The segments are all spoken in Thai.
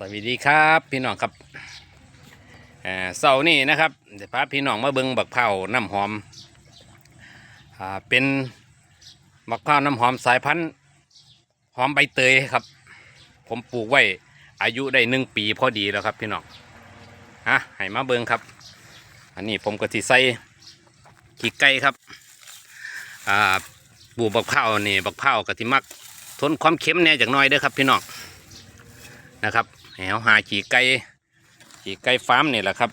สวัสดีครับพี่น้องครับเออเสาร์นี้นะครับเดี๋ยวพาพี่น้องมาเบิ้งบักเผาน้ำหอมอ่าเป็นบักเผาน้ำหอมสายพันธุ์หอมใบเตยครับ ผมปลูกไว้อายุได้หนึ่งปีพอดีแล้วครับพี่น้องฮะให้มาเบิ้งครับ อันนี้ผมก็สิใส่ขี้ไก่ครับอ่าปลูกบักเผานี่บักเผาก็สิมักทนความเค็มแน่จากน้อยเด้อครับพี่น้องนะครับ แหวหาขี่ไก่ขี่ไก่ฟาร์มนี่แหละครับ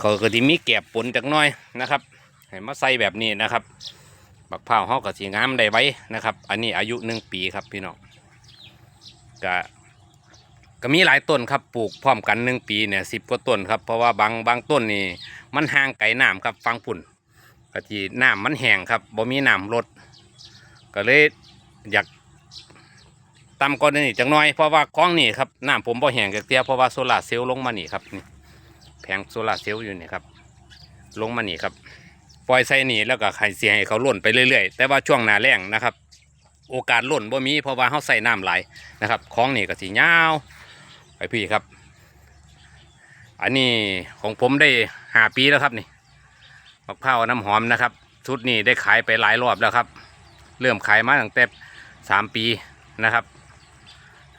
เขาก็ที่มีแกบปนจักน้อยนะครับให้มาใส่แบบนี้นะครับบักพร้าวเขาก็สีงามได้ไว้นะครับ อันนี้อายุหนึ่งปีครับพี่น้องก็ก็มีหลายต้นครับปลูกพร้อมกันหนึ่งปีเนี่ยสิบกว่าต้นครับเพราะว่าบางบางต้นนี่มันห่างไกลน้ำครับฟังปุ่นก็ที่น้ำมันแห้งครับบ่มีน้ำลดก็เลยอยาก ต่ำกว่านี้จังน้อยเพราะว่าคลองนี่ครับน้ำผมบ่แห้งจากเตี้ยเพราะว่าโซลาเซลล์ลงมานี่ครับนี่แผงโซลาเซลล์อยู่นี่ครับ ลงมานี่ครับปล่อยใส่นี่แล้วก็ไข่เสียให้เขาล่นไปเรื่อยๆ แต่ว่าช่วงหน้าแล้งนะครับ โอกาสล่นบ่มีเพราะว่าเขาใส่น้ำไหลนะครับคลองนี่ก็สียาวไปพี่ครับ อันนี้ของผมได้หาปีแล้วครับนี่มะพร้าวน้ำหอมนะครับชุดนี้ได้ขายไปหลายรอบแล้วครับ เริ่มขายมาตั้งแต่สามปีนะครับ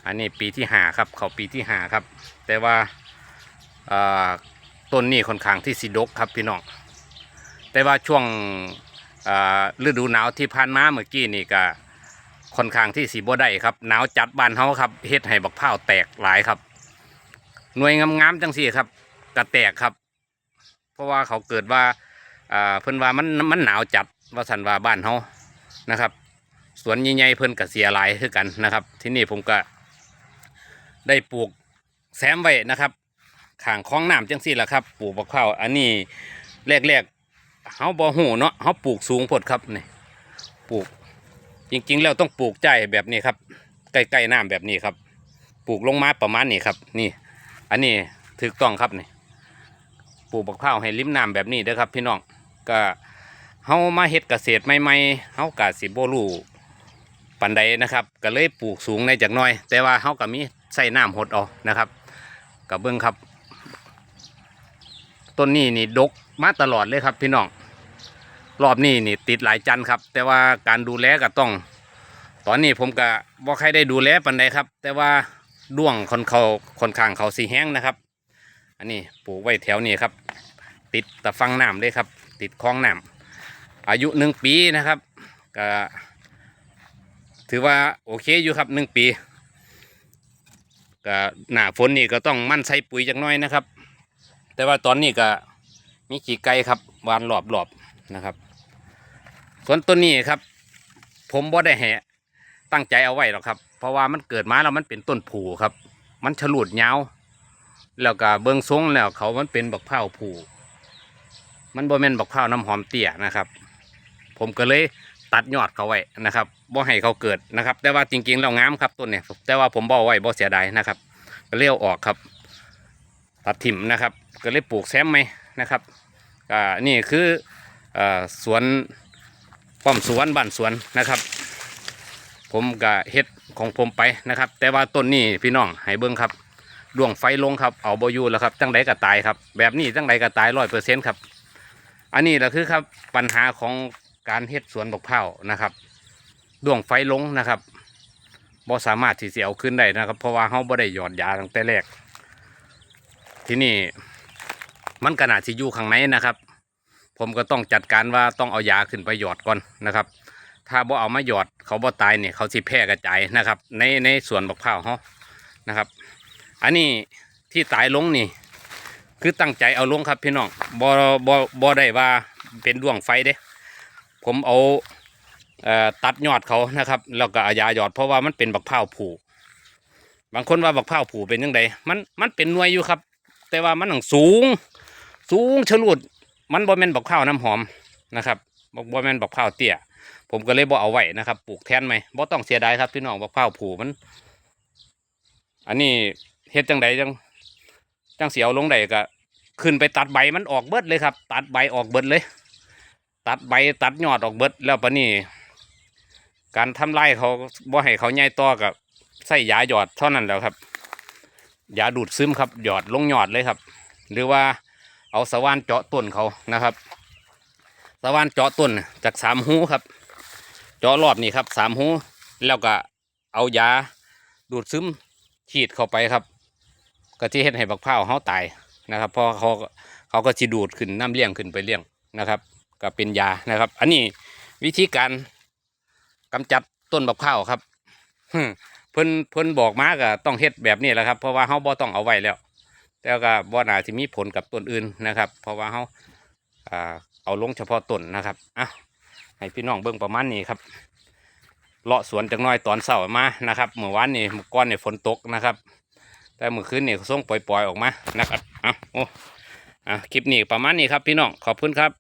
อันนี้ปีที่หาครับ เขาปีที่หาครับ แต่ว่าต้นนี้ค่อนข้างที่สิดกครับพี่น้องแต่ว่าช่วงฤดูหนาวที่ผ่านมาเมื่อกี้นี่ก็ค่อนข้างที่สีบ่ได้ครับหนาวจัดบ้านเฮาครับเฮ็ดให้บักพร้าแตกหลายครับ หน่วยงามๆจังสี่ครับกระแตกครับ เพราะว่าเขาเกิดว่าเพิ่นว่ามันมันหนาวจัดว่าสันว่าบ้านเฮานะครับ สวนใหญ่ๆเพิ่นก็เสียหลายคือกันนะครับ ที่นี่ผมก็ ได้ปลูกแซมไว้นะครับข้างคลองน้ำจังสี่แหละครับปลูกบักข้าวอันนี้แรกๆเฮาบ่หูเนาะเฮาปลูกสูงพดครับนี่ปลูกจริง ๆ แล้วต้องปลูกใจแบบนี้ครับ ใกล้ๆน้ำแบบนี้ครับ ปลูกลงมาประมาณนี้ครับ นี่ อันนี้ถูกต้องครับนี่ปลูกบักข้าวให้ริมน้ำแบบนี้เด้อครับ พี่น้องก็เฮามาเฮ็ดเกษตรใหม่ๆเฮากะสิบ่รู้ปันใดนะครับ ก็เลยปลูกสูงในจากน้อย แต่ว่าเขาก็มี ใส่น้ำหดเอานะครับกับเบื้องครับต้นนี้นี่ดกมาตลอดเลยครับพี่น้องรอบนี้นี่ติดหลายจันทร์ครับ แต่ว่าการดูแลก็ต้อง ตอนนี้ผมก็บ่ใครได้ดูแลปันใดครับ แต่ว่าด้วงคนเขาคนข้างเขาสีแห้งนะครับ อันนี้ปลูกไว้แถวนี้ครับ ติดตะฟังน้ำเลยครับ ติดคลองน้ำอายุหนึ่งปีนะครับก็ถือว่าโอเคอยู่ครับหนึ่งปี ก็หน้าฝนนี่ก็ต้องมั่นใส่ปุ๋ยจักน้อยนะครับ แต่ว่าตอนนี้ก็มีขี้ไก่ครับวานรอบๆนะครับส่วนต้นนี้ครับ ผมบ่ได้แหะตั้งใจเอาไว้หรอกครับ เพราะว่ามันเกิดมาแล้วมันเป็นต้นผูครับ มันฉลูดยาวแล้วก็เบิ้องทรงแล้วเขามันเป็นบักเผาผูมันบ่แม่นบักเผาน้ำหอมเตี้ยนะครับ ผมก็เลย ตัดยอดเขาไว้นะครับบ่ให้เขาเกิดนะครับ แต่ว่าจริงๆแล้วงามครับต้นเนี่ยแต่ว่าผมบ่เอาไว้บ่เสียดายนะครับก็เลี้ยวออกครับ ตัดถิ่มนะครับ ก็เลยปลูกแซมไหมนะครับอ่านี่คืออ่าสวนป้อมสวนบ้านสวนนะครับ ผมก็เฮ็ดของผมไปนะครับ แต่ว่าต้นนี้พี่น้องให้เบิ่งครับดวงไฟลงครับเอาบอยู่แล้วครับจังไดก็ตายครับ แบบนี้จังไดก็ตายร้อยเปอร์เซ็นต์ครับ อันนี้แหละคือครับปัญหาของ การเฮ็ดสวนบักเผานะครับดวงไฟลงนะครับบ่สามารถที่จะเอาขึ้นได้นะครับ เพราะว่าเขาบ่ได้หยอดยาตั้งแต่แรก ที่นี่มันขนาดที่อยู่ข้างในนะครับ ผมก็ต้องจัดการว่าต้องเอายาขึ้นไปหยอดก่อนนะครับ ถ้าบ่เอามาหยอดเขาบ่ตายเนี่ยเขาสิแพร่กระจายนะครับ ในในสวนบักเผาเขานะครับ อันนี้ที่ตายลงนี่ คือตั้งใจเอาลงครับพี่น้องบ่บ่บ่ได้ว่าเป็นดวงไฟเด้ ผมเอาเอ่อตัดยอดเขานะครับ แล้วก็อายาหยอดเพราะว่ามันเป็นบักพร้าผูบางคนว่าบักพร้าผูเป็นยังไงมันมันเป็นหน่วยอยู่ครับ แต่ว่ามันหนังสูง สูงฉลุดมันบ่แมนบักพร้าวน้ำหอมนะครับบ่บ่แมนบักพร้าเตี้ยผมก็เลยบ่เอาไว้นะครับ ปลูกแทนไหมบ่ต้องเสียดายครับพี่น้องบักพร้าผูมัน อันนี้เฮ็ดจังใดจังจังเสียวลงใดก็ขึ้นไปตัดใบมันออกเบิดเลยครับ ตัดใบออกเบิดเลย ตัดใบตัดยอดออกเบิดแล้วปะนี่การทำลายเขาบ่ให้เขาใหญ่ต่อกับใส่ยาหยอดเท่านั้นแล้วครับยาดูดซึมครับหยอดลงหยอดเลยครับ หรือว่าเอาสว่านเจาะต้นเขานะครับสว่านเจาะต้นจากสามหูครับ เจาะรอบนี้ครับสามหูแล้วก็เอายาดูดซึมฉีดเข้าไปครับก็ที่เฮ็ดให้บักพร้าเขาตายนะครับเพอเขาเขาก็จะดูดขึ้นน้ำเลี้ยงขึ้นไปเลี้ยงนะครับ ก็เป็นยานะครับ อันนี้วิธีการกำจัดต้นบักพร้าวครับเพิ่นเพิ่นบอกมาก็ต้องเฮ็ดแบบนี้แหละครับ เพราะว่าเขาบ่ต้องเอาไว้แล้ว แต่ก็บ่น่าจะมีผลกับต้นอื่นนะครับ เพราะว่าเขาอ่าเอาลงเฉพาะต้นนะครับอะให้พี่น้องเบิ่งประมาณนี้ครับเลาะสวนจังน้อยตอนเช้ามานะครับเมื่อวานนี่เมื่อก่อนนี่ฝนตกนะครับ แต่เมื่อคืนนี่ส่งปล่อยๆออกมานะครับอะโอ้อะคลิปนี้ประมาณนี้ครับพี่น้องขอบคุณครับ